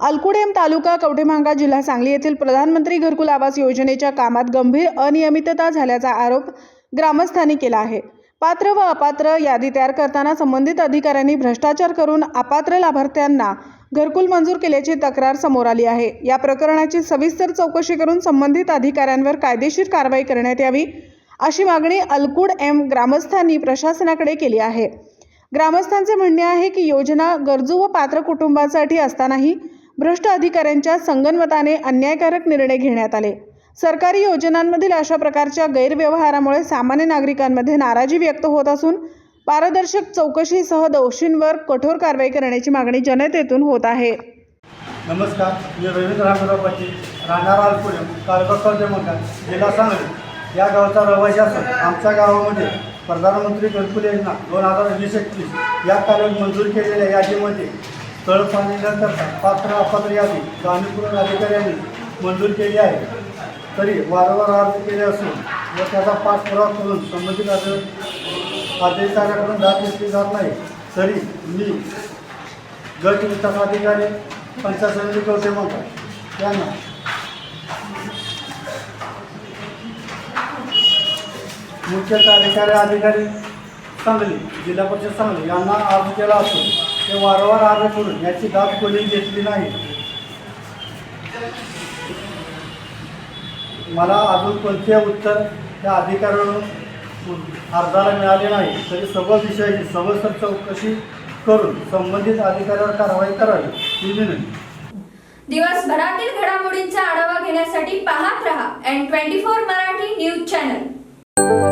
अल्कुडेम तालुका कवटेमांगा जिल्हा सांगली येथील प्रधानमंत्री घरकुल आवास योजनेच्या कामात गंभीर अनियमितता झाल्याचा आरोप ग्रामस्थांनी केला आहे. पात्र व अपात्र यादी तयार करताना संबंधित अधिकाऱ्यांनी भ्रष्टाचार करून अपात्र लाभार्थ्यांना घरकुल मंजूर केल्याची तक्रार समोर आली आहे. या प्रकरणाची सविस्तर चौकशी करून संबंधित अधिकाऱ्यांवर कायदेशीर कारवाई करण्यात यावी अशी मागणी अलकुड एम ग्रामस्थांनी प्रशासनाकडे केली आहे. ग्रामस्थांचे म्हणणे आहे की योजना गरजू व पात्र कुटुंबांसाठी असतानाही भ्रष्ट अधिकाऱ्यांच्या संगनमताने अन्यायकारक निर्णय घेण्यात आले. सरकारी योजनांमधील अशा प्रकारच्या गैरव्यवहारामुळे सामान्य नागरिकांमध्ये नाराजी व्यक्त होत असून पारदर्शक चौकशीसह दोषींवर कठोर कारवाई करण्याची मागणी जनतेतून होत आहे. नमस्कार मी रवींद्र रामराव पाटील राहणार आलपुणे तालुका कवठेमंका जिल्हा सांगली. या गावचा रहिवासी असून आमच्या गावामध्ये प्रधानमंत्री घरकुल योजना दोन हजार वीस एकवीस या कार्यात मंजूर केलेल्या यादीमध्ये तळ पाणी करता पात्र अपात्र यादी जाणीवपूर्वक अधिकाऱ्यांनी मंजूर केली आहे. तरी वारंवार अर्ज केले असून व त्याचा पाठपुरावा करून संबंधित अधि- अधिकाऱ्याकडून दाद घेतली जात नाही. तरी मी गट विकास अधिकारी पंचायत समिती कवठे म्हणतात यांना मुख्य कार्यकारी अधिकारी सांगली जिल्हा परिषद सांगली यांना अर्ज केला असून ते वारंवार अर्ज करून याची दाद कोणी घेतली नाही. मला अजून कोणते उत्तर त्या अधिकाऱ्यांकडून अर्जाला मिळाले नाही. तरी सर्व विषयाची सविस्तर चौकशी करून संबंधित अधिकाऱ्यावर कारवाई करावी ही विनंती. दिवसभरातील घडामोडींचा आढावा घेण्यासाठी पाहत रहा N twenty four Marathi news channel.